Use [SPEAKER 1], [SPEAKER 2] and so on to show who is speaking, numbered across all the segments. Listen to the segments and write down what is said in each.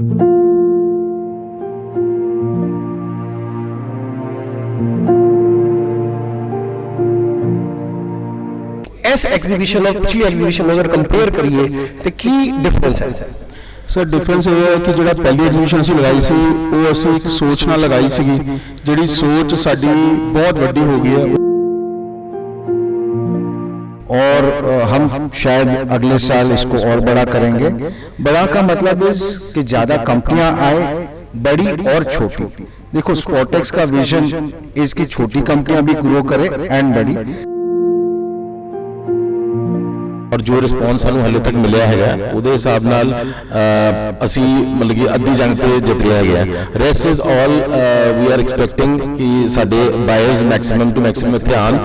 [SPEAKER 1] ਇਸ ਐਗਜ਼ੀਬਿਸ਼ਨ ਨਾਲ ਪਿਛਲੀ ਐਗਜ਼ੀਬਿਸ਼ਨ ਨਾਲ ਅਗਰ ਕੰਪੇਅਰ ਕਰੀਏ ਤੇ ਕੀ ਡਿਫਰੈਂਸ ਹੈ
[SPEAKER 2] ਸਰ ਡਿਫਰੈਂਸ ਇਹ ਹੈ ਕਿ ਜਿਹੜਾ ਪਹਿਲੀ ਐਗਜ਼ੀਬਿਸ਼ਨ ਅਸੀਂ ਲਗਾਈ ਸੀ, ਉਹ ਅਸੀਂ ਇੱਕ ਸੋਚ ਨਾਲ ਲਗਾਈ ਸੀਗੀ, ਜਿਹੜੀ ਸੋਚ ਸਾਡੀ ਬਹੁਤ ਵੱਡੀ ਹੋ ਗਈ ਹੈ।
[SPEAKER 3] और अ, हम शायद अगले साल इसको और बड़ा करेंगे बड़ा का मतलब इस कि ज्यादा कंपनियां आए बड़ी और छोटी देखो स्पॉटेक्स का विजन इसकी छोटी कंपनियां भी ग्रो करे एंड बड़ी
[SPEAKER 4] ਔਰ ਜੋ ਰਿਸਪੌਂਸ ਸਾਨੂੰ ਹਲੇ ਤੱਕ ਮਿਲਿਆ ਹੈਗਾ ਉਹਦੇ ਹਿਸਾਬ ਨਾਲ ਅਹ, ਅਸੀਂ ਮਤਲਬ ਕਿ ਅੱਧੀ ਜੰਗ ਤੇ ਜਿੱਤ ਲਿਆ ਗਿਆ rest is all we are expecting ਕਿ ਸਾਡੇ ਬਾਇਰਸ ਮੈਕਸਿਮਮ ਟੂ ਮੈਕਸਿਮਮ ਇੱਥੇ ਆਉਣ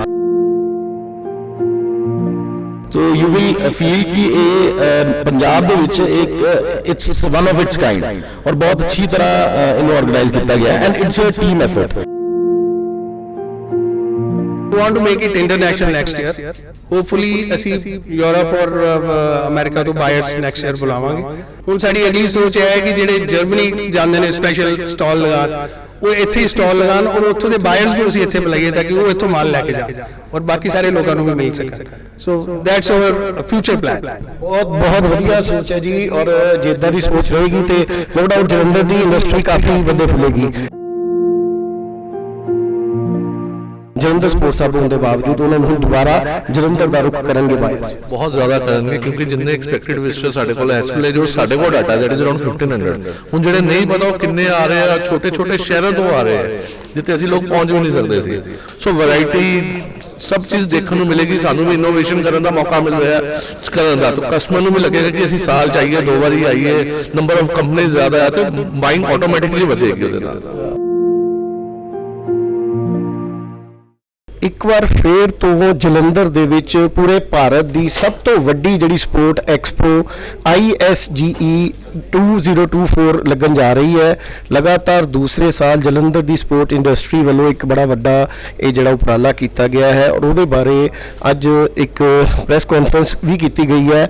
[SPEAKER 4] ਸੋ ਯੂ ਵਿਲ ਫੀਲ ਕਿ ਇਹ ਪੰਜਾਬ ਦੇ ਵਿੱਚ ਇੱਕ it's one of its kind ਔਰ ਬਹੁਤ ਅੱਛੀ ਤਰ੍ਹਾਂ ਇਹਨੂੰ ਆਰਗੇਨਾਈਜ਼ ਕੀਤਾ ਗਿਆ and it's a team effort
[SPEAKER 5] We want to make it international next year. Hopefully, ਅਸੀਂ ਯੂਰਪ ਔਰ ਅਮਰੀਕਾ ਤੋਂ ਬਾਇਰਸ ਨੈਕਸਟ ਈਅਰ ਬੁਲਾਵਾਂਗੇ। ਹੁਣ ਸਾਡੀ ਅਗਲੀ ਸੋਚ ਹੈ ਕਿ ਜਿਹੜੇ ਜਰਮਨੀ ਜਾਂਦੇ ਨੇ ਸਪੈਸ਼ਲ ਸਟਾਲ ਲਗਾਉਣ ਉਹ ਇੱਥੇ ਹੀ ਸਟਾਲ ਲਗਾਉਣ, ਔਰ ਉੱਥੋਂ ਦੇ ਬਾਇਰਸ ਨੂੰ ਅਸੀਂ ਇੱਥੇ ਬੁਲਾਈਏ ਤਾਂ ਕਿ ਉਹ ਇੱਥੋਂ ਮਾਲ ਲੈ ਕੇ ਜਾਣ, ਔਰ ਬਾਕੀ ਸਾਰੇ ਲੋਕਾਂ ਨੂੰ ਵੀ ਮਿਲ ਸਕਣ। So that's our future plan
[SPEAKER 1] ਬਹੁਤ ਬਹੁਤ ਵਧੀਆ ਸੋਚ ਹੈ ਜੀ, ਔਰ ਜਿੱਦਾਂ ਦੀ ਸੋਚ ਰਹੇਗੀ ਤੇ ਨੋ ਡਾਊਟ ਜਲੰਧਰ ਦੀ ਇੰਡਸਟਰੀ ਕਾਫੀ ਵੱਡੇ ਫੁੱਲੇਗੀ। ਜਲੰਧਰ ਸਪੋਰਟਸ ਹੱਬ ਹੋਣ ਦੇ ਬਾਵਜੂਦ ਉਹਨਾਂ ਨੂੰ ਦੁਬਾਰਾ ਜਲੰਧਰ ਦਾ ਰੁਖ ਕਰਨਗੇ ਬਾਇਰਸ
[SPEAKER 6] ਬਹੁਤ ਜ਼ਿਆਦਾ ਕਰਨਗੇ, ਕਿਉਂਕਿ ਜਿੰਨੇ ਐਕਸਪੈਕਟਡ ਵਿਜ਼ਟਰ ਸਾਡੇ ਕੋਲ ਇਸ ਵੇਲੇ ਜੋ ਸਾਡੇ ਕੋਲ ਡਾਟਾ ਦੈਟ ਅਰਾਊਂਡ 1500 ਹੁਣ ਜਿਹੜੇ ਨਹੀਂ ਪਤਾ ਉਹ ਕਿੰਨੇ ਆ ਰਹੇ ਆ ਛੋਟੇ ਛੋਟੇ ਸ਼ਹਿਰਾਂ ਤੋਂ ਆ ਰਹੇ ਆ, ਜਿੱਥੇ ਅਸੀਂ ਲੋਕ ਪਹੁੰਚ ਵੀ ਨਹੀਂ ਸਕਦੇ ਸੀ। ਸੋ ਵੈਰਾਈਟੀ ਸਭ ਚੀਜ਼ ਦੇਖਣ ਨੂੰ ਮਿਲੇਗੀ, ਸਾਨੂੰ ਵੀ ਇਨੋਵੇਸ਼ਨ ਕਰਨ ਦਾ ਮੌਕਾ ਮਿਲ ਰਿਹਾ, ਕਰਨ ਦਾ। ਤਾਂ ਕਸਟਮਰ ਨੂੰ ਵੀ ਲੱਗੇਗਾ ਕਿ ਅਸੀਂ ਸਾਲ ਚਾਹੀਏ ਦੋ ਵਾਰੀ ਆਈਏ ਨੰਬਰ ਆਫ ਕੰਪਨੀਆਂ ਜ਼ਿਆਦਾ ਹੈ ਤੇ ਬਾਇੰਗ ਆਟੋਮੈਟਿਕਲੀ ਵਧੇਗੀ ਉਹਦੇ ਨਾਲ।
[SPEAKER 1] ਇੱਕ ਵਾਰ ਫੇਰ ਤੋਂ ਜਲੰਧਰ ਦੇ ਵਿੱਚ ਪੂਰੇ ਭਾਰਤ ਦੀ ਸਭ ਤੋਂ ਵੱਡੀ ਜਿਹੜੀ ਸਪੋਰਟ ਐਕਸਪੋ ISGE 2024 ਲੱਗਣ ਜਾ ਰਹੀ ਹੈ। ਲਗਾਤਾਰ ਦੂਸਰੇ ਸਾਲ ਜਲੰਧਰ ਦੀ ਸਪੋਰਟ ਇੰਡਸਟਰੀ ਵੱਲੋਂ ਇੱਕ ਬੜਾ ਵੱਡਾ ਇਹ ਜਿਹੜਾ ਉਪਰਾਲਾ ਕੀਤਾ ਗਿਆ ਹੈ ਔਰ ਉਹਦੇ ਬਾਰੇ ਅੱਜ ਇੱਕ ਪ੍ਰੈਸ ਕਾਨਫਰੰਸ ਵੀ ਕੀਤੀ ਗਈ ਹੈ।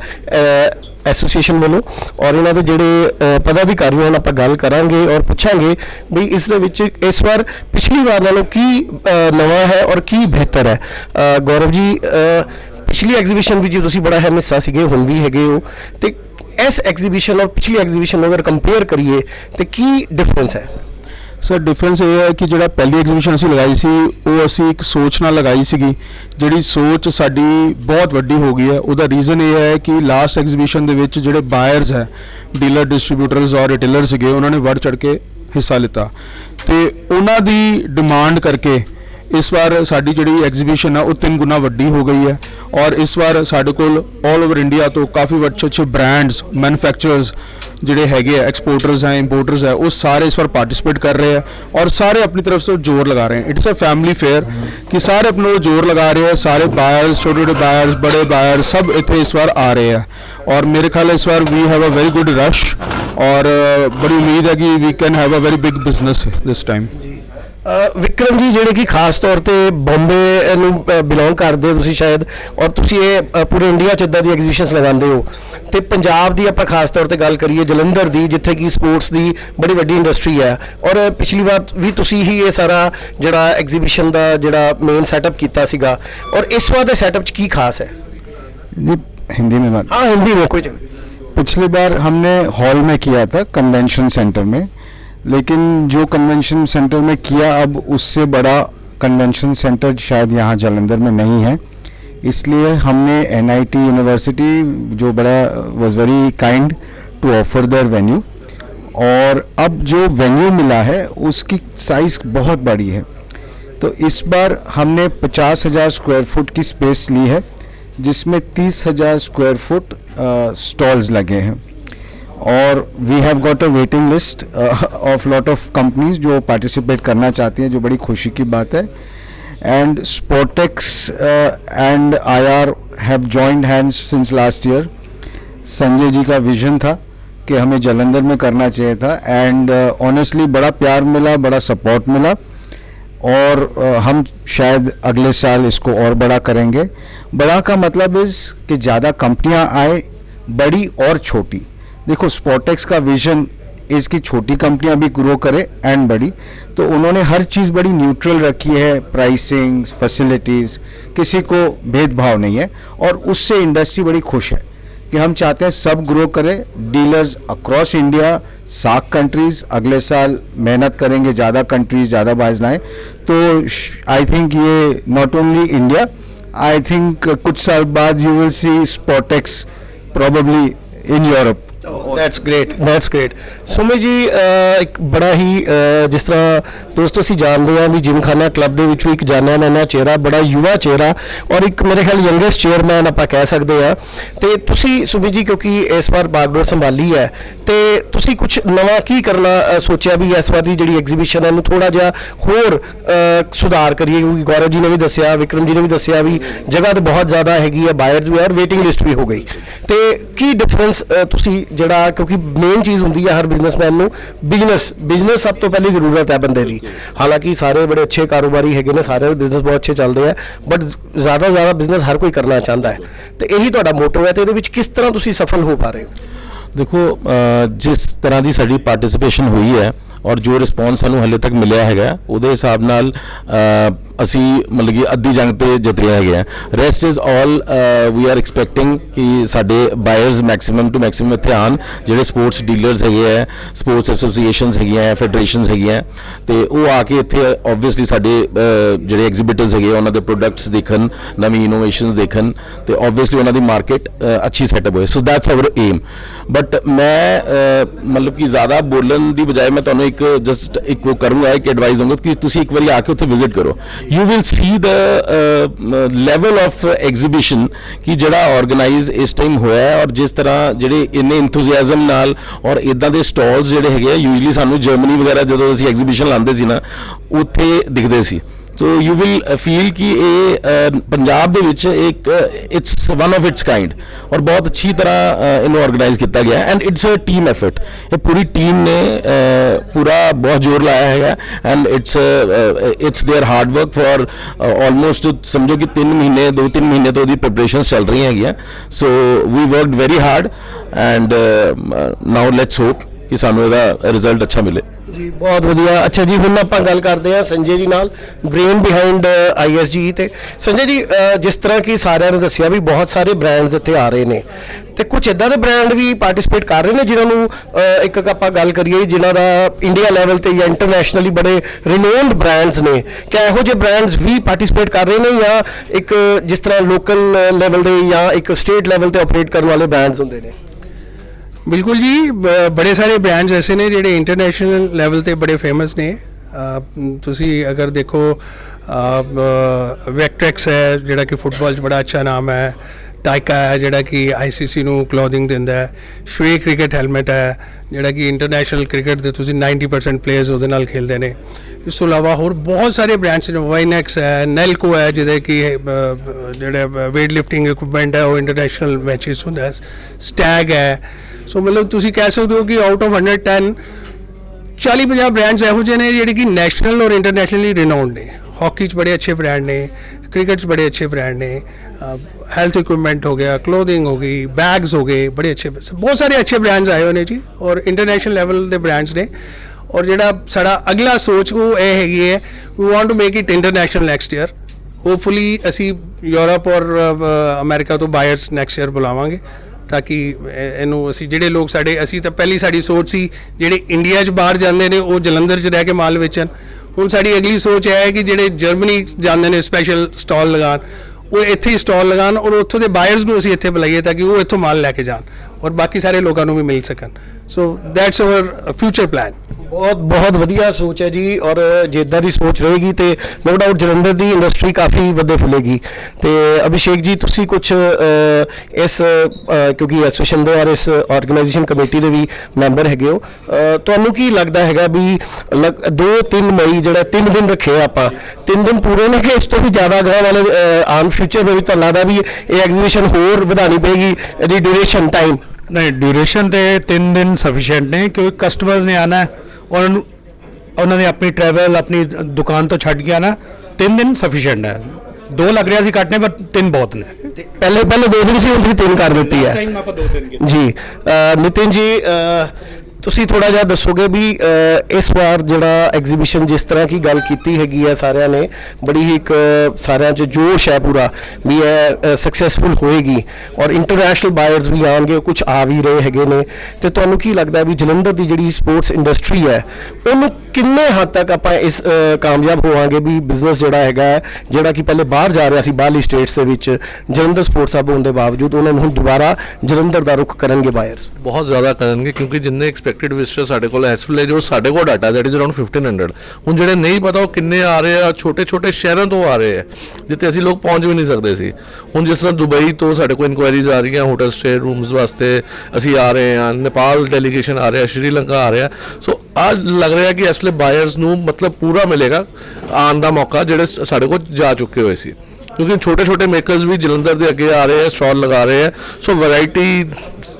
[SPEAKER 1] ਐਸੋਸੀਏਸ਼ਨ ਵੱਲੋਂ ਔਰ ਇਹਨਾਂ ਦੇ ਜਿਹੜੇ ਪਦਾਧਿਕਾਰੀਆਂ ਨਾਲ ਆਪਾਂ ਗੱਲ ਕਰਾਂਗੇ ਔਰ ਪੁੱਛਾਂਗੇ ਵੀ ਇਸ ਦੇ ਵਿੱਚ ਇਸ ਵਾਰ ਪਿਛਲੀ ਵਾਰ ਨਾਲੋਂ ਕੀ ਨਵਾਂ ਹੈ ਔਰ ਕੀ ਬਿਹਤਰ ਹੈ। ਗੌਰਵ ਜੀ ਪਿਛਲੀ ਐਗਜ਼ੀਬਿਸ਼ਨ ਵਿੱਚ ਤੁਸੀਂ ਬੜਾ ਅਹਿਮ ਹਿੱਸਾ ਸੀਗੇ, ਹੁਣ ਵੀ ਹੈਗੇ ਹੋ, ਤੇ ਇਸ ਐਗਜ਼ੀਬਿਸ਼ਨ ਔਰ ਪਿਛਲੀ ਐਗਜ਼ੀਬਿਸ਼ਨ ਨੂੰ ਅਗਰ ਕੰਪੇਅਰ ਕਰੀਏ, ਤੇ ਕੀ ਡਿਫਰੈਂਸ ਹੈ?
[SPEAKER 2] ਸਰ ਡਿਫਰੈਂਸ ਇਹ ਹੈ ਕਿ ਜਿਹੜਾ ਪਹਿਲੀ ਐਗਜ਼ੀਬਿਸ਼ਨ ਅਸੀਂ ਲਗਾਈ ਸੀ, ਉਹ ਅਸੀਂ ਇੱਕ ਸੋਚ ਨਾਲ ਲਗਾਈ ਸੀਗੀ। ਜਿਹੜੀ ਸੋਚ ਸਾਡੀ ਬਹੁਤ ਵੱਡੀ ਹੋ ਗਈ ਹੈ। ਉਹਦਾ ਰੀਜ਼ਨ ਇਹ ਹੈ ਕਿ ਲਾਸਟ ਐਗਜ਼ੀਬਿਸ਼ਨ ਦੇ ਵਿੱਚ ਜਿਹੜੇ ਬਾਇਰਸ ਹੈ ਡੀਲਰ ਡਿਸਟ੍ਰੀਬਿਊਟਰਸ ਔਰ ਰਿਟੇਲਰ ਸੀਗੇ, ਉਹਨਾਂ ਨੇ ਵੱਧ ਚੜ ਕੇ ਹਿੱਸਾ ਲਿੱਤਾ। ਤੇ ਉਹਨਾਂ ਦੀ ਡਿਮਾਂਡ ਕਰਕੇ ਇਸ ਵਾਰ ਸਾਡੀ ਜਿਹੜੀ ਐਗਜ਼ੀਬਿਸ਼ਨ ਆ, ਉਹ ਤਿੰਨ ਗੁਣਾ ਵੱਡੀ ਹੋ ਗਈ ਹੈ ਔਰ ਇਸ ਵਾਰ ਸਾਡੇ ਕੋਲ 올 ਓਵਰ ਇੰਡੀਆ ਤੋਂ ਕਾਫੀ ਅੱਛੇ ਅੱਛੇ ਬ੍ਰਾਂਡਸ ਮੈਨੂਫੈਕਚਰਰਸ ਜਿਹੜੇ ਹੈਗੇ ਆ ਐਕਸਪੋਰਟਰਸ ਹੈ ਇੰਪੋਰਟਰਸ ਹੈ ਉਹ ਸਾਰੇ ਇਸ ਵਾਰ ਪਾਰਟਿਸਿਪੇਟ ਕਰ ਰਹੇ ਆ ਔਰ ਸਾਰੇ ਆਪਣੀ ਤਰਫ ਤੋਂ ਜ਼ੋਰ ਲਗਾ ਰਹੇ ਹਨ ਇਟਸ ਅ ਫੈਮਿਲੀ ਫੇਅਰ ਕਿ ਸਾਰੇ ਆਪਣੇ ਵੱਲੋਂ ਜ਼ੋਰ ਲਗਾ ਰਹੇ ਆ, ਸਾਰੇ ਬਾਇਰਸ ਛੋਟੇ ਛੋਟੇ ਬਾਇਰਸ ਬੜੇ ਬਾਇਰਸ ਸਭ ਇੱਥੇ ਇਸ ਵਾਰ ਆ ਰਹੇ ਆ ਔਰ ਮੇਰੇ ਖਿਆਲ ਇਸ ਵਾਰ we have a very good rush ਔਰ ਬੜੀ ਉਮੀਦ ਹੈ ਕਿ we can have a very big business this
[SPEAKER 1] time Vikram ji ਜਿਹੜੇ ਕਿ ਖਾਸ ਤੌਰ ਤੇ ਬੰਬੇ ਨੂੰ ਬਿਲੋਂਗ ਕਰਦੇ ਹੋ ਤੁਸੀਂ ਸ਼ਾਇਦ ਔਰ ਤੁਸੀਂ ਇਹ ਅਹ, ਪੂਰੇ ਇੰਡੀਆ ਚ ਇਦਾਂ ਦੀ ਐਗਜ਼ੀਬਿਸ਼ਨਸ ਲਗਾਉਂਦੇ ਹੋ ਤੇ ਪੰਜਾਬ ਦੀ ਆਪਾਂ ਖਾਸ ਤੌਰ ਤੇ ਗੱਲ ਕਰੀਏ ਜਲੰਧਰ ਦੀ ਜਿੱਥੇ ਕਿ ਸਪੋਰਟਸ ਦੀ ਬੜੀ ਵੱਡੀ ਇੰਡਸਟਰੀ ਹੈ ਔਰ ਪਿਛਲੀ ਵਾਰ ਵੀ ਤੁਸੀਂ ਹੀ ਇਹ ਸਾਰਾ ਜਿਹੜਾ ਐਗਜ਼ੀਬਿਸ਼ਨ ਦਾ ਜਿਹੜਾ ਮੇਨ ਸੈਟਅਪ ਕੀਤਾ ਸੀਗਾ ਔਰ ਇਸ ਵਾਰ ਦੇ ਸੈਟਅਪ ਚ ਕੀ ਖਾਸ ਹੈ
[SPEAKER 3] जी हिंदी में बात
[SPEAKER 1] ਹਾਂ ਹਿੰਦੀ में कोई चक्कर
[SPEAKER 3] पिछली बार हमने हॉल में किया था कन्वेंशन सेंटर में लेकिन जो कन्वेंशन सेंटर में किया, अब उससे बड़ा कन्वेंशन सेंटर शायद यहाँ जालंधर में नहीं है। इसलिए हमने एनआईटी यूनिवर्सिटी जो बड़ा was very kind to offer their venue और अब जो वेन्यू मिला है, उसकी साइज़ बहुत बड़ी है। तो इस बार हमने पचास हज़ार स्क्वायर फुट की स्पेस ली है, जिसमें तीस हज़ार स्क्वायर फुट स्टॉल्स लगे हैं। और we have got a waiting list of lot of companies जो पार्टिसिपेट करना चाहती हैं जो बड़ी खुशी की बात है। And Sportex and I R have joined hands since last year Sanjay ji का विजन था कि हमें जलंधर में करना चाहिए था। एंड ऑनेस्टली uh, बड़ा प्यार मिला बड़ा सपोर्ट मिला। और अ, हम शायद अगले साल इसको और बड़ा करेंगे। बड़ा का मतलब इस कि ज़्यादा कंपनियाँ आए बड़ी और छोटी। देखो स्पॉटेक्स का विजन इसकी छोटी कंपनियाँ भी ग्रो करे एंड बड़ी। तो उन्होंने हर चीज़ बड़ी न्यूट्रल रखी है प्राइसिंग फैसिलिटीज़ किसी को भेदभाव नहीं है। और उससे इंडस्ट्री बड़ी खुश है कि हम चाहते हैं सब ग्रो करें डीलर्स अक्रॉस इंडिया साक कंट्रीज़ अगले साल मेहनत करेंगे, ज़्यादा कंट्रीज़ ज़्यादा बाइज लाएँ। तो आई थिंक ये not only India I think कुछ साल बाद you will see Sportex probably in Europe.
[SPEAKER 1] That's great that's great ਸੁਮੇ ਜੀ ਇੱਕ ਬੜਾ ਹੀ uh, ਜਿਸ ਤਰ੍ਹਾਂ ਦੋਸਤੋ ਅਸੀਂ ਜਾਣਦੇ ਹਾਂ ਵੀ ਜਿਮਖਾਨਾ ਕਲੱਬ ਦੇ ਵਿੱਚ ਵੀ ਇੱਕ ਜਾਣਿਆ ਮਾਨਾ ਚਿਹਰਾ, ਬੜਾ ਯੁਵਾ ਚਿਹਰਾ ਔਰ ਇੱਕ ਮੇਰੇ ਖਿਆਲ ਯੰਗੈਸਟ ਚੇਅਰਮੈਨ ਆਪਾਂ ਕਹਿ ਸਕਦੇ ਆ ਤੇ ਤੁਸੀਂ ਸੁਮੇ ਜੀ, ਕਿਉਂਕਿ ਇਸ ਵਾਰ ਬਾਗਡੋਰ ਸੰਭਾਲੀ ਹੈ, ਤੇ ਤੁਸੀਂ ਕੁਝ ਨਵਾਂ ਕੀ ਕਰਨਾ ਸੋਚਿਆ ਵੀ ਇਸ ਵਾਰ ਦੀ ਜਿਹੜੀ ਐਗਜ਼ੀਬਿਸ਼ਨ ਹੈ, ਇਹਨੂੰ ਥੋੜਾ ਜਿਹਾ ਹੋਰ ਸੁਧਾਰ ਕਰੀਏ? ਕਿਉਂਕਿ ਗੌਰਵ ਜੀ ਨੇ ਵੀ ਦੱਸਿਆ, ਵਿਕਰਮ ਜੀ ਨੇ ਵੀ ਦੱਸਿਆ ਵੀ ਜਗ੍ਹਾ ਤੇ ਬਹੁਤ ਜ਼ਿਆਦਾ ਹੈਗੀ ਹੈ ਬਾਇਰਸ ਵੀ, ਔਰ ਵੇਟਿੰਗ ਲਿਸਟ ਵੀ ਹੋ ਗਈ। ਤੇ ਕੀ ਡਿਫਰੈਂਸ ਤੁਸੀਂ ਜਿਹੜਾ, ਕਿਉਂਕਿ ਮੇਨ ਚੀਜ਼ ਹੁੰਦੀ ਹੈ ਹਰ ਬਿਜ਼ਨਸਮੈਨ ਨੂੰ ਬਿਜ਼ਨਸ ਬਿਜ਼ਨਸ ਸਭ ਤੋਂ ਪਹਿਲੀ ਜ਼ਰੂਰਤ ਹੈ ਬੰਦੇ ਦੀ। ਹਾਲਾਂਕਿ ਸਾਰੇ ਬੜੇ ਅੱਛੇ ਕਾਰੋਬਾਰੀ ਹੈਗੇ ਨੇ, ਸਾਰੇ ਬਿਜ਼ਨਸ ਬਹੁਤ ਅੱਛੇ ਚੱਲਦੇ ਆ ਬਟ ਜ਼ਿਆਦਾ ਤੋਂ ਜ਼ਿਆਦਾ ਬਿਜ਼ਨਸ ਹਰ ਕੋਈ ਕਰਨਾ ਚਾਹੁੰਦਾ ਹੈ। ਤੇ ਇਹੀ ਤੁਹਾਡਾ ਮੋਟਿਵ ਹੈ ਤੇ ਇਹਦੇ ਵਿੱਚ ਕਿਸ ਤਰ੍ਹਾਂ ਤੁਸੀਂ ਸਫਲ ਹੋ ਪਾ ਰਹੇ ਹੋ?
[SPEAKER 4] ਦੇਖੋ ਜਿਸ ਤਰ੍ਹਾਂ ਦੀ ਸਾਡੀ ਪਾਰਟਿਸਿਪੇਸ਼ਨ ਹੋਈ ਹੈ ਔਰ ਜੋ ਰਿਸਪੌਂਸ ਸਾਨੂੰ ਹਲੇ ਤੱਕ ਮਿਲਿਆ ਹੈਗਾ ਉਹਦੇ ਹਿਸਾਬ ਨਾਲ ਅਸੀਂ ਮਤਲਬ ਕਿ ਅੱਧੀ ਜੰਗ ਤੇ ਜਿੱਤਿਆ ਹੈਗਾ rest is all we are expecting ਕਿ ਸਾਡੇ ਬਾਇਰਸ ਮੈਕਸਿਮਮ ਟੂ ਮੈਕਸਿਮਮ ਇੱਥੇ ਆਉਣ ਜਿਹੜੇ ਸਪੋਰਟਸ ਡੀਲਰਸ ਹੈਗੇ ਆ ਸਪੋਰਟਸ ਐਸੋਸੀਏਸ਼ਨਸ ਹੈਗੀਆਂ ਫੈਡਰੇਸ਼ਨਸ ਹੈਗੀਆਂ ਤੇ ਉਹ ਆ ਕੇ ਇੱਥੇ ਆਬਵੀਅਸਲੀ ਸਾਡੇ ਜਿਹੜੇ ਐਗਜ਼ੀਬਿਟਰਸ ਹੈਗੇ ਆ, ਉਹਨਾਂ ਦੇ ਪ੍ਰੋਡਕਟਸ ਦੇਖਣ ਨਵੀਂ ਇਨੋਵੇਸ਼ਨਸ ਦੇਖਣ ਤੇ ਆਬਵੀਅਸਲੀ ਉਹਨਾਂ ਦੀ ਮਾਰਕੀਟ ਅੱਛੀ ਸੈਟਅਪ ਹੋਏ। So that's our aim but ਮੈਂ ਮਤਲਬ ਕਿ ਜ਼ਿਆਦਾ ਬੋਲਣ ਦੀ ਬਜਾਏ ਮੈਂ ਤੁਹਾਨੂੰ ਇੱਕ ਇੱਕ ਜਸਟ ਇੱਕ ਉਹ ਕਰੂੰਗਾ, ਇੱਕ ਐਡਵਾਈਸ ਦਊਂਗਾ ਕਿ ਤੁਸੀਂ ਇੱਕ ਵਾਰੀ ਆ ਕੇ ਉੱਥੇ ਵਿਜ਼ਿਟ ਕਰੋ। You will see the level of exhibition ਕਿ ਜਿਹੜਾ ਆਰਗੇਨਾਈਜ਼ ਇਸ ਟਾਈਮ ਹੋਇਆ ਹੈ ਔਰ ਜਿਸ ਤਰ੍ਹਾਂ ਜਿਹੜੇ ਇੰਨੇ ਇੰਥੂਸੀਆਜ਼ਮ ਨਾਲ ਔਰ ਇਦਾਂ ਦੇ ਸਟਾਲਸ ਜਿਹੜੇ ਹੈਗੇ ਆ ਯੂਜੂਲੀ ਸਾਨੂੰ ਜਰਮਨੀ ਵਗੈਰਾ ਜਦੋਂ ਅਸੀਂ ਐਗਜ਼ੀਬਿਸ਼ਨ ਲਾਉਂਦੇ ਸੀ ਨਾ, ਉੱਥੇ ਦਿਖਦੇ ਸੀ। ਸੋ ਯੂ ਵਿਲ ਫੀਲ ਕਿ ਇਹ ਪੰਜਾਬ ਦੇ ਵਿੱਚ ਇੱਕ it's one of its kind ਔਰ ਬਹੁਤ ਅੱਛੀ ਤਰ੍ਹਾਂ ਇਹਨੂੰ ਆਰਗੇਨਾਈਜ਼ ਕੀਤਾ ਗਿਆ and it's a team effort ਇਹ ਪੂਰੀ ਟੀਮ ਨੇ ਪੂਰਾ ਬਹੁਤ ਜ਼ੋਰ ਲਾਇਆ ਹੈਗਾ and it's it's their hard work for almost ਸਮਝੋ ਕਿ 3 ਮਹੀਨੇ 2-3 ਮਹੀਨੇ ਤੋਂ ਉਹਦੀ ਪ੍ਰੈਪਰੇਸ਼ਨਸ ਚੱਲ ਰਹੀਆਂ ਹੈਗੀਆਂ so we worked very hard and now let's hope ਕਿ ਸਾਨੂੰ ਇਹਦਾ ਰਿਜ਼ਲਟ ਅੱਛਾ ਮਿਲੇ
[SPEAKER 1] ਜੀ ਬਹੁਤ ਵਧੀਆ। ਅੱਛਾ ਜੀ ਹੁਣ ਆਪਾਂ ਗੱਲ ਕਰਦੇ ਹਾਂ ਸੰਜੇ ਜੀ ਨਾਲ ਬ੍ਰੇਨ ਬਿਹਾਈਂਡ ਆਈਐਸਜੀ ਤੇ। ਸੰਜੇ ਜੀ ਅਹ, ਜਿਸ ਤਰ੍ਹਾਂ ਕਿ ਸਾਰਿਆਂ ਨੇ ਦੱਸਿਆ ਵੀ ਬਹੁਤ ਸਾਰੇ ਬ੍ਰਾਂਡਸ ਇੱਥੇ ਆ ਰਹੇ ਨੇ। ਤੇ ਕੁਝ ਇਦਾਂ ਦੇ ਬ੍ਰਾਂਡ ਵੀ ਪਾਰਟਿਸਿਪੇਟ ਕਰ ਰਹੇ ਨੇ ਜਿਨ੍ਹਾਂ ਨੂੰ ਅਹ, ਇੱਕ ਇੱਕ ਆਪਾਂ ਗੱਲ ਕਰੀਏ ਜਿਨ੍ਹਾਂ ਦਾ ਇੰਡੀਆ ਲੈਵਲ ਤੇ ਜਾਂ ਇੰਟਰਨੈਸ਼ਨਲੀ ਬੜੇ ਰਿਨੋਨਡ ਬ੍ਰਾਂਡਸ ਨੇ। ਕਿ ਇਹੋ ਜਿਹੇ ਬ੍ਰਾਂਡਸ ਵੀ ਪਾਰਟਿਸਿਪੇਟ ਕਰ ਰਹੇ ਨੇ ਜਾਂ ਇੱਕ ਜਿਸ ਤਰ੍ਹਾਂ ਲੋਕਲ ਲੈਵਲ ਦੇ ਜਾਂ ਇੱਕ ਸਟੇਟ ਲੈਵਲ ਤੇ ਆਪਰੇਟ ਕਰਨ ਵਾਲੇ ਬ੍ਰਾਂਡਸ ਹੁੰਦੇ ਨੇ?
[SPEAKER 5] ਬਿਲਕੁਲ ਜੀ, ਬ- ਬੜੇ ਸਾਰੇ ਬ੍ਰਾਂਡਸ ਐਸੇ ਨੇ ਜਿਹੜੇ ਇੰਟਰਨੈਸ਼ਨਲ ਲੈਵਲ ਤੇ ਬੜੇ ਫੇਮਸ ਨੇ। ਤੁਸੀਂ ਅਗਰ ਦੇਖੋ ਵੈਕਟ੍ਰੈਕਸ ਹੈ, ਜਿਹੜਾ ਕਿ ਫੁੱਟਬਾਲ 'ਚ ਬੜਾ ਅੱਛਾ ਨਾਮ ਹੈ। ਟਾਈਕਾ ਹੈ, ਜਿਹੜਾ ਕਿ ਆਈਸੀਸੀ ਨੂੰ ਕਲੋਥਿੰਗ ਦਿੰਦਾ ਹੈ। ਸ਼ਵੇ ਕ੍ਰਿਕਟ ਹੈਲਮਟ ਹੈ, ਜਿਹੜਾ ਕਿ ਇੰਟਰਨੈਸ਼ਨਲ ਕ੍ਰਿਕਟ ਦੇ ਤੁਸੀਂ 90% ਪਲੇਅਰਸ ਉਹਦੇ ਨਾਲ ਖੇਲਦੇ ਨੇ। ਇਸ ਤੋਂ ਇਲਾਵਾ ਹੋਰ ਬਹੁਤ ਸਾਰੇ ਬ੍ਰਾਂਡਸ ਨੇ ਵਾਈਨੈਕਸ ਹੈ ਨੈਲਕੋ ਹੈ, ਜਿਹਦੇ ਕਿ ਜਿਹੜੇ weight lifting equipment ਹੈ, ਉਹ ਇੰਟਰਨੈਸ਼ਨਲ ਮੈਚਸ ਹੁੰਦਾ ਹੈ। ਸਟੈਗ ਹੈ ਸੋ ਮਤਲਬ ਤੁਸੀਂ ਕਹਿ ਸਕਦੇ ਹੋ ਕਿ ਆਊਟ ਆਫ 110 40 50 ਬ੍ਰਾਂਡਸ ਇਹੋ ਜਿਹੇ ਨੇ ਜਿਹੜੇ ਕਿ ਨੈਸ਼ਨਲ ਔਰ ਇੰਟਰਨੈਸ਼ਨਲੀ ਰਿਨਾਊਂਡ ਨੇ ਹਾਕੀ 'ਚ ਬੜੇ ਅੱਛੇ ਬ੍ਰਾਂਡ ਨੇ ਕ੍ਰਿਕਟ 'ਚ ਬੜੇ ਅੱਛੇ ਬ੍ਰਾਂਡ ਨੇ ਹੈਲਥ ਇਕਵਿਪਮੈਂਟ ਹੋ ਗਿਆ ਕਲੋਥਿੰਗ ਹੋ ਗਈ ਬੈਗਸ ਹੋ ਗਏ ਬੜੇ ਅੱਛੇ ਬਹੁਤ ਸਾਰੇ ਅੱਛੇ ਬ੍ਰਾਂਡਸ ਆਏ ਹੋਏ ਨੇ ਜੀ ਔਰ ਇੰਟਰਨੈਸ਼ਨਲ ਲੈਵਲ ਦੇ ਬ੍ਰਾਂਡਸ ਨੇ ਔਰ ਜਿਹੜਾ ਸਾਡਾ ਅਗਲਾ ਸੋਚ ਉਹ ਇਹ ਹੈਗੀ ਹੈ we want to make it international next year hopefully ਅਸੀਂ ਯੂਰਪ ਔਰ ਅ, ਅਮਰੀਕਾ ਤੋਂ ਬਾਇਰਸ ਨੈਕਸਟ ਈਅਰ ਬੁਲਾਵਾਂਗੇ ਤਾਂ ਕਿ ਇਹਨੂੰ ਅਸੀਂ ਜਿਹੜੇ ਲੋਕ ਸਾਡੇ, ਅਸੀਂ ਤਾਂ ਪਹਿਲੀ ਸਾਡੀ ਸੋਚ ਸੀ, ਜਿਹੜੇ ਇੰਡੀਆ 'ਚ ਬਾਹਰ ਜਾਂਦੇ ਨੇ, ਉਹ ਜਲੰਧਰ 'ਚ ਰਹਿ ਕੇ ਮਾਲ ਵੇਚਣ। ਹੁਣ ਸਾਡੀ ਅਗਲੀ ਸੋਚ ਇਹ ਹੈ ਕਿ ਜਿਹੜੇ ਜਰਮਨੀ ਜਾਂਦੇ ਨੇ ਸਪੈਸ਼ਲ ਸਟਾਲ ਲਗਾਉਣ, ਉਹ ਇੱਥੇ ਹੀ ਸਟਾਲ ਲਗਾਉਣ ਔਰ ਉੱਥੋਂ ਦੇ ਬਾਇਰਸ ਨੂੰ ਅਸੀਂ ਇੱਥੇ ਬੁਲਾਈਏ ਤਾਂ ਕਿ ਉਹ ਇੱਥੋਂ ਮਾਲ ਲੈ ਕੇ ਜਾਣ ਔਰ ਬਾਕੀ ਸਾਰੇ ਲੋਕਾਂ ਨੂੰ ਵੀ ਮਿਲ ਸਕਣ। So that's our future plan
[SPEAKER 1] ਬਹੁਤ ਬਹੁਤ ਵਧੀਆ ਸੋਚ ਹੈ ਜੀ ਔਰ ਜਿੱਦਾਂ ਦੀ ਸੋਚ ਰਹੇਗੀ ਤੇ ਨੋ ਡਾਊਟ ਜਲੰਧਰ ਦੀ ਇੰਡਸਟਰੀ ਕਾਫੀ ਵੱਡੇ ਫੁੱਲੇਗੀ। ਤੇ ਅਭਿਸ਼ੇਕ ਜੀ ਤੁਸੀਂ ਕੁਝ ਇਸ ਕਿਉਂਕਿ ਐਸੋਸੀਏਸ਼ਨ ਦੇ ਔਰ ਇਸ ਆਰਗੇਨਾਈਜੇਸ਼ਨ ਕਮੇਟੀ ਦੇ ਵੀ ਮੈਂਬਰ ਹੈਗੇ ਹੋ ਤੁਹਾਨੂੰ ਕੀ ਲੱਗਦਾ ਹੈਗਾ ਵੀ 2-3 ਮਈ ਜਿਹੜਾ 3 ਦਿਨ ਰੱਖੇ ਆਪਾਂ 3 ਦਿਨ ਪੂਰੇ ਨੇ ਕਿ ਇਸ ਤੋਂ ਵੀ ਜ਼ਿਆਦਾ ਗ੍ਰਹਿ ਵਾਲੇ ਅ, ਫਿਊਚਰ ਦੇ ਵਿੱਚ ਤਾਂ ਲੱਗਦਾ ਵੀ ਇਹ ਐਗਜ਼ੀਬਿਸ਼ਨ ਹੋਰ ਵਧਾਣੀ ਪਏਗੀ ਇਹਦੀ ਡਿਊਰੇਸ਼ਨ ਟਾਈਮ
[SPEAKER 7] ਨਹੀਂ ਡਿਊਰੇਸ਼ਨ ਤੇ 3 ਦਿਨ ਸਫੀਸ਼ੀਐਂਟ ਨੇ ਕਿਉਂਕਿ ਕਸਟਮਰਸ ਨੇ ਆਣਾ ਹੈ। ਉਹਨਾਂ ਨੂੰ ਉਹਨਾਂ ਨੇ ਆਪਣੀ ਟਰੈਵਲ ਆਪਣੀ ਦੁਕਾਨ ਤੋਂ ਛੱਡ ਕੇ ਆਣਾ 3 ਦਿਨ ਸਫੀਸ਼ੀਐਂਟ ਹੈ। ਦੋ ਲੱਗ ਰਿਹਾ ਸੀ ਕੱਟਨੇ ਪਰ 3 ਬਹੁਤ ਨੇ।
[SPEAKER 1] ਪਹਿਲੇ ਪਹਿਲੇ ਦੋ ਦਿਨ ਸੀ ਹੁਣ ਤੁਸੀਂ ਤਿੰਨ ਕਰ ਦਿੱਤੀ ਹੈ।
[SPEAKER 7] ਟਾਈਮ ਆਪਾਂ ਦੋ ਦਿਨ
[SPEAKER 1] ਜੀ। ਨਿਤਿਨ ਜੀ ਤੁਸੀਂ ਥੋੜਾ ਜਿਹਾ ਦੱਸੋਗੇ ਵੀ ਇਸ ਵਾਰ ਜਿਹੜਾ ਐਗਜ਼ੀਬਿਸ਼ਨ ਜਿਸ ਤਰ੍ਹਾਂ ਕੀ ਗੱਲ ਕੀਤੀ ਹੈਗੀ ਹੈ ਸਾਰਿਆਂ ਨੇ, ਬੜੀ ਹੀ ਇੱਕ ਸਾਰਿਆਂ 'ਚ ਜੋਸ਼ ਹੈ ਪੂਰਾ ਵੀ ਇਹ ਸਕਸੈਸਫੁਲ ਹੋਏਗੀ ਔਰ ਇੰਟਰਨੈਸ਼ਨਲ ਬਾਇਰਸ ਵੀ ਆਉਣਗੇ ਕੁਝ ਆ ਵੀ ਰਹੇ ਹੈਗੇ ਨੇ। ਤੇ ਤੁਹਾਨੂੰ ਕੀ ਲੱਗਦਾ ਵੀ ਜਲੰਧਰ ਦੀ ਜਿਹੜੀ ਸਪੋਰਟਸ ਇੰਡਸਟਰੀ ਹੈ, ਉਹਨੂੰ ਕਿੰਨੇ ਹੱਦ ਤੱਕ ਆਪਾਂ ਇਸ ਕਾਮਯਾਬ ਹੋਵਾਂਗੇ ਵੀ ਬਿਜ਼ਨਸ ਜਿਹੜਾ ਹੈਗਾ, ਜਿਹੜਾ ਕਿ ਪਹਿਲੇ ਬਾਹਰ ਜਾ ਰਿਹਾ ਸੀ ਬਾਹਰਲੀ ਸਟੇਟਸ ਦੇ ਵਿੱਚ, ਜਲੰਧਰ ਸਪੋਰਟਸ ਹੱਬ ਹੋਣ ਦੇ ਬਾਵਜੂਦ ਉਹਨਾਂ ਨੂੰ ਹੁਣ ਦੁਬਾਰਾ ਜਲੰਧਰ ਦਾ ਰੁਖ ਕਰਨਗੇ ਬਾਇਰਸ
[SPEAKER 6] ਬਹੁਤ ਜ਼ਿਆਦਾ ਕਰਨਗੇ ਕਿਉਂਕਿ ਜਿੰਨੇ ਐਕਸਪੈਕਟ ਐਕਸਪੈਕਟਡ ਵਿਜ਼ਟਰ ਸਾਡੇ ਕੋਲ ਇਸ ਵੇਲੇ ਜੋ ਸਾਡੇ ਕੋਲ ਡਾਟਾ ਦੈਟ ਇਜ਼ ਅਰਾਊਂਡ 1500 ਹੁਣ ਜਿਹੜੇ ਨਹੀਂ ਪਤਾ ਉਹ ਕਿੰਨੇ ਆ ਰਹੇ ਆ ਛੋਟੇ ਛੋਟੇ ਸ਼ਹਿਰਾਂ ਤੋਂ ਆ ਰਹੇ ਆ, ਜਿੱਥੇ ਅਸੀਂ ਲੋਕ ਪਹੁੰਚ ਵੀ ਨਹੀਂ ਸਕਦੇ ਸੀ। ਹੁਣ ਜਿਸ ਤਰ੍ਹਾਂ ਦੁਬਈ ਤੋਂ ਸਾਡੇ ਕੋਲ ਇਨਕੁਆਇਰੀਜ਼ ਆ ਰਹੀਆਂ ਹੋਟਲ ਸਟੇ ਰੂਮਸ ਵਾਸਤੇ ਅਸੀਂ ਆ ਰਹੇ ਹਾਂ, ਨੇਪਾਲ ਡੈਲੀਗੇਸ਼ਨ ਆ ਰਿਹਾ, ਸ਼੍ਰੀਲੰਕਾ ਆ ਰਿਹਾ। ਸੋ ਆ ਲੱਗ ਰਿਹਾ ਕਿ ਇਸ ਵੇਲੇ ਬਾਇਰਸ ਨੂੰ ਮਤਲਬ ਪੂਰਾ ਮਿਲੇਗਾ ਆਉਣ ਦਾ ਮੌਕਾ, ਜਿਹੜੇ ਸਾਡੇ ਕੋਲ ਜਾ ਚੁੱਕੇ ਹੋਏ ਸੀ। ਕਿਉਂਕਿ ਛੋਟੇ ਛੋਟੇ ਮੇਕਰਸ ਵੀ ਜਲੰਧਰ ਦੇ ਅੱਗੇ ਆ ਰਹੇ ਆ, ਸਟਾਲ ਲਗਾ ਰਹੇ ਆ। ਸੋ ਵੈਰਾਈਟੀ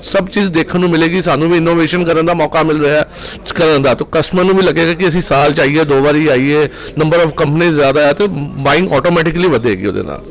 [SPEAKER 6] ਸਭ ਚੀਜ਼ ਦੇਖਣ ਨੂੰ ਮਿਲੇਗੀ ਸਾਨੂੰ ਵੀ ਇਨੋਵੇਸ਼ਨ ਕਰਨ ਦਾ ਮੌਕਾ ਮਿਲ ਰਿਹਾ ਹੈ ਕਰਨ ਦਾ ਤਾਂ ਕਸਟਮਰ ਨੂੰ ਵੀ ਲੱਗੇਗਾ ਕਿ ਅਸੀਂ ਸਾਲ ਚ ਆਈਏ ਦੋ ਵਾਰੀ ਆਈਏ ਨੰਬਰ ਆਫ ਕੰਪਨੀ ਜ਼ਿਆਦਾ ਹੈ ਤੇ ਬਾਇੰਗ ਆਟੋਮੈਟਿਕਲੀ ਵਧੇਗੀ ਉਹਦੇ ਨਾਲ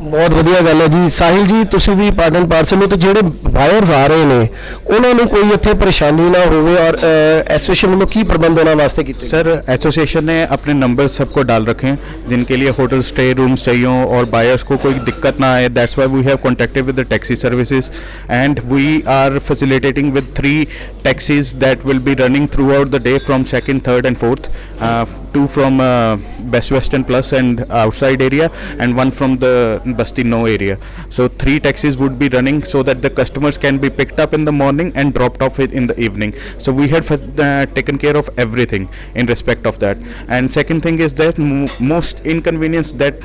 [SPEAKER 1] ਬਹੁਤ ਵਧੀਆ ਗੱਲ ਹੈ ਜੀ ਸਾਹਿਲ ਜੀ ਤੁਸੀਂ ਵੀ ਪਾਰਟਨ ਪਾਰਸਲ ਹੋ ਤੇ ਜਿਹੜੇ ਬਾਇਰਸ ਆ ਰਹੇ ਨੇ ਉਹਨਾਂ ਨੂੰ ਕੋਈ ਇੱਥੇ ਪਰੇਸ਼ਾਨੀ ਨਾ ਹੋਵੇ ਔਰ ਐਸੋਸੀਏਸ਼ਨ ਵੱਲੋਂ ਕੀ ਪ੍ਰਬੰਧ ਉਹਨਾਂ ਵਾਸਤੇ ਕੀਤੇ ਗਏ?
[SPEAKER 8] सर एसोसिएशन ने अपने नंबर सबको डाल रखे हैं जिनके लिए होटल स्टे रूम्स चाहिए हों और बायर्स को कोई दिक्कत ना आए that's why we have contacted with the taxi services and we are are facilitating with three taxis that will be running throughout the day from second, third, and fourth. Uh, two from uh, Best Western Plus and outside area, and one from the Basti No area. So three taxis would be running so that the customers can be picked up in the morning and dropped off in the evening. So we had uh, taken care of everything in respect of that. And second thing is that most inconvenience that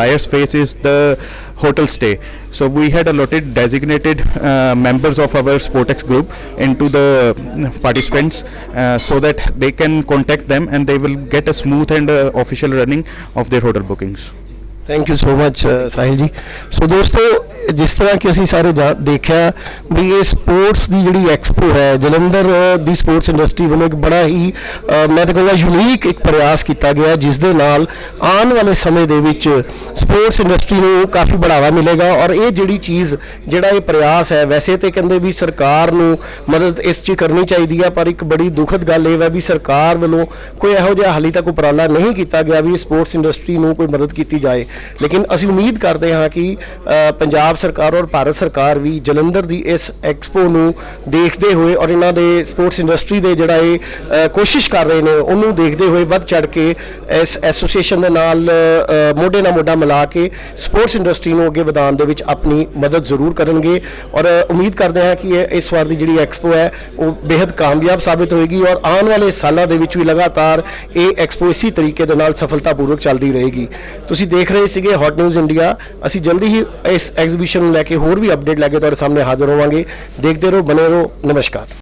[SPEAKER 8] buyers face is the hotel stay. So we had allotted designated uh, members of our Sportex group into the participants uh, so that they can contact them and they will get a smooth and uh, official running of their hotel bookings.
[SPEAKER 1] Thank you so much Sahil ji so ਦੋਸਤੋ, ਜਿਸ ਤਰ੍ਹਾਂ ਕਿ ਅਸੀਂ ਸਾਰੇ ਜਾ- ਦੇਖਿਆ ਵੀ ਇਹ sports ਦੀ ਜਿਹੜੀ ਐਕਸਪੋ ਹੈ, ਜਲੰਧਰ ਦੀ ਸਪੋਰਟਸ ਇੰਡਸਟਰੀ ਵੱਲੋਂ ਇੱਕ ਬੜਾ ਹੀ ਮੈਂ ਤਾਂ ਕਹਾਂਗਾ ਯੂਨੀਕ ਇੱਕ ਪ੍ਰਯਾਸ ਕੀਤਾ ਗਿਆ, ਜਿਸ ਦੇ ਨਾਲ ਆਉਣ ਵਾਲੇ ਸਮੇਂ ਦੇ ਵਿੱਚ ਸਪੋਰਟਸ ਇੰਡਸਟਰੀ ਨੂੰ ਕਾਫੀ ਬੜਾਵਾ ਮਿਲੇਗਾ ਔਰ ਇਹ ਜਿਹੜੀ ਚੀਜ਼, ਜਿਹੜਾ ਇਹ ਪ੍ਰਯਾਸ ਹੈ, ਵੈਸੇ ਤੇ ਕਹਿੰਦੇ ਵੀ ਸਰਕਾਰ ਨੂੰ ਮਦਦ ਇਸ 'ਚ ਕਰਨੀ ਚਾਹੀਦੀ ਆ, ਪਰ ਇੱਕ ਬੜੀ ਦੁਖਦ ਗੱਲ ਇਹ ਹੈ ਵੀ ਸਰਕਾਰ ਵੱਲੋਂ ਕੋਈ ਇਹੋ ਜਿਹਾ ਹਾਲੀ ਤੱਕ ਉਪਰਾਲਾ ਨਹੀਂ ਕੀਤਾ ਗਿਆ ਵੀ ਸਪੋਰਟਸ ਇੰਡਸਟਰੀ ਨੂੰ ਕੋਈ ਮਦਦ ਕੀਤੀ ਜਾਏ। ਲੇਕਿਨ ਅਸੀਂ ਉਮੀਦ ਕਰਦੇ ਹਾਂ ਕਿ ਪੰਜਾਬ ਸਰਕਾਰ ਔਰ ਭਾਰਤ ਸਰਕਾਰ ਵੀ ਜਲੰਧਰ ਦੀ ਇਸ ਐਕਸਪੋ ਨੂੰ ਦੇਖਦੇ ਹੋਏ ਔਰ ਇਹਨਾਂ ਦੇ ਸਪੋਰਟਸ ਇੰਡਸਟਰੀ ਦੇ ਜਿਹੜਾ ਇਹ ਕੋਸ਼ਿਸ਼ ਕਰ ਰਹੇ ਨੇ, ਉਹਨੂੰ ਦੇਖਦੇ ਹੋਏ ਵੱਧ ਚੜ ਕੇ ਇਸ ਐਸੋਸੀਏਸ਼ਨ ਦੇ ਨਾਲ ਮੋਢੇ ਨਾਲ ਮੋਢਾ ਮਿਲਾ ਕੇ ਸਪੋਰਟਸ ਇੰਡਸਟਰੀ ਨੂੰ ਅੱਗੇ ਵਧਾਉਣ ਦੇ ਵਿੱਚ ਆਪਣੀ ਮਦਦ ਜ਼ਰੂਰ ਕਰਨਗੇ ਔਰ ਉਮੀਦ ਕਰਦੇ ਹਾਂ ਕਿ ਇਹ, ਇਸ ਵਾਰ ਦੀ ਜਿਹੜੀ ਐਕਸਪੋ ਹੈ, ਉਹ ਬੇहद ਕਾਮਯਾਬ ਸਾਬਿਤ ਹੋਏਗੀ ਔਰ ਆਉਣ ਵਾਲੇ ਸਾਲਾਂ ਦੇ ਵਿੱਚ ਵੀ ਲਗਾਤਾਰ ਇਹ ਐਕਸਪੋ ਇਸੇ ਤਰੀਕੇ ਦੇ ਨਾਲ ਸਫਲਤਾਪੂਰਵਕ ਚੱਲਦੀ ਰਹੇਗੀ। ਤੁਸੀਂ ਦੇਖ ਰਹੇ ਸੀਗੇ ਹੌਟ ਨਿਊਜ਼ ਇੰਡੀਆ ਅਸੀਂ ਜਲਦੀ ਹੀ ਇਸ ਐਗਜ਼ੀਬਿਸ਼ਨ ਨੂੰ ਲੈ ਕੇ ਹੋਰ ਵੀ ਅਪਡੇਟ ਲੈ ਕੇ ਤੁਹਾਡੇ ਸਾਹਮਣੇ ਹਾਜ਼ਰ ਹੋਵਾਂਗੇ। ਦੇਖਦੇ ਰਹੋ, ਬਣੇ ਰਹੋ। ਨਮਸਕਾਰ।